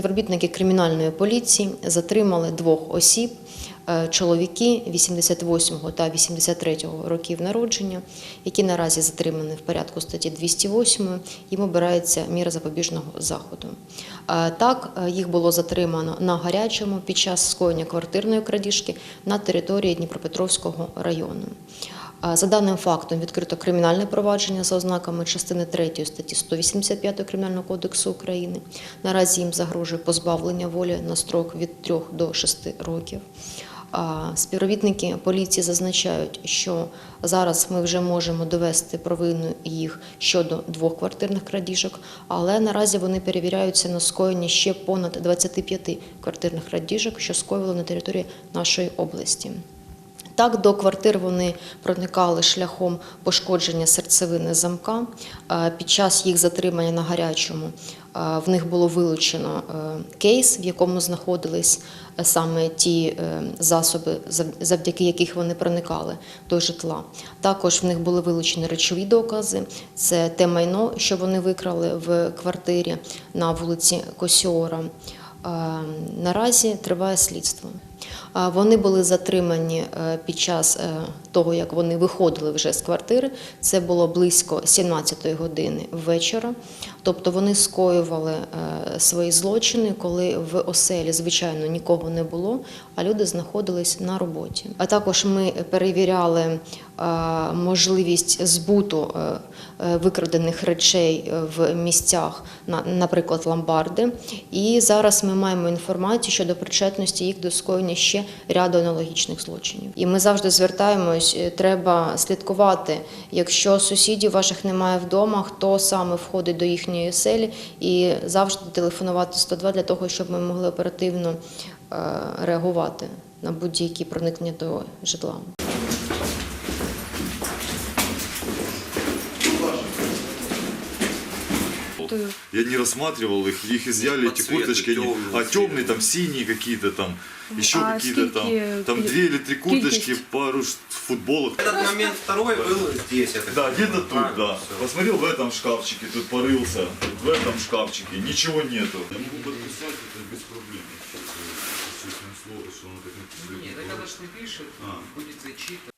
Співробітники кримінальної поліції затримали двох осіб, е, чоловіки 88 та 83 років народження, які наразі затримані в порядку статті 208, їм обирається міра запобіжного заходу. Е, Так, е, їх було затримано на гарячому під час скоєння квартирної крадіжки на території Дніпропетровського району. За даним фактом відкрито кримінальне провадження за ознаками частини 3 статті 185 Кримінального кодексу України. Наразі їм загрожує позбавлення волі на строк від 3 до 6 років. Співробітники поліції зазначають, що зараз ми вже можемо довести провину їх щодо двох квартирних крадіжок, але наразі вони перевіряються на скоєння ще понад 25 квартирних крадіжок, що скоювали на території нашої області. Так, до квартир вони проникали шляхом пошкодження серцевини замка. Е, Під час їх затримання на гарячому е, в них було вилучено е, кейс, в якому знаходились саме ті засоби, зав- завдяки яких вони проникали до житла. Також в них були вилучені речові докази. Це те майно, що вони викрали в квартирі на вулиці Косіора. Наразі триває слідство. Вони були затримані е, під час е, того, як вони виходили вже з квартири. Це було близько 17-ї години вечора. Тобто вони скоювали е, свої злочини, коли в оселі, звичайно, нікого не було, а люди знаходились на роботі. А також ми перевіряли е, можливість збуту е, викрадених речей в місцях, наприклад, ломбарди. І зараз ми маємо інформацію щодо причетності їх до скоєння ще ряду аналогічних злочинів. І ми завжди звертаємось, треба слідкувати, якщо сусідів ваших немає вдома, хто саме входить до їхньої селі і завжди телефонувати 102 для того, щоб ми могли оперативно е, реагувати на будь-які проникнення до житла. Я не рассматривал их, их изъяли, По эти цвету курточки, они- тёмные, а темные там синие какие-то там, еще А какие-то там, скільки- там две или три курточки, кількість? пару ш- футболок. Этот момент второй был здесь. я так Да, понимаю, где-то тут, правильно? да. Всё. Посмотрел в этом шкафчике, тут порылся, в этом шкафчике, ничего нету. Я могу подписать это без проблем. Честное слово, что оно так написано. Нет, это когда ж не пишет, А. будет зачитано.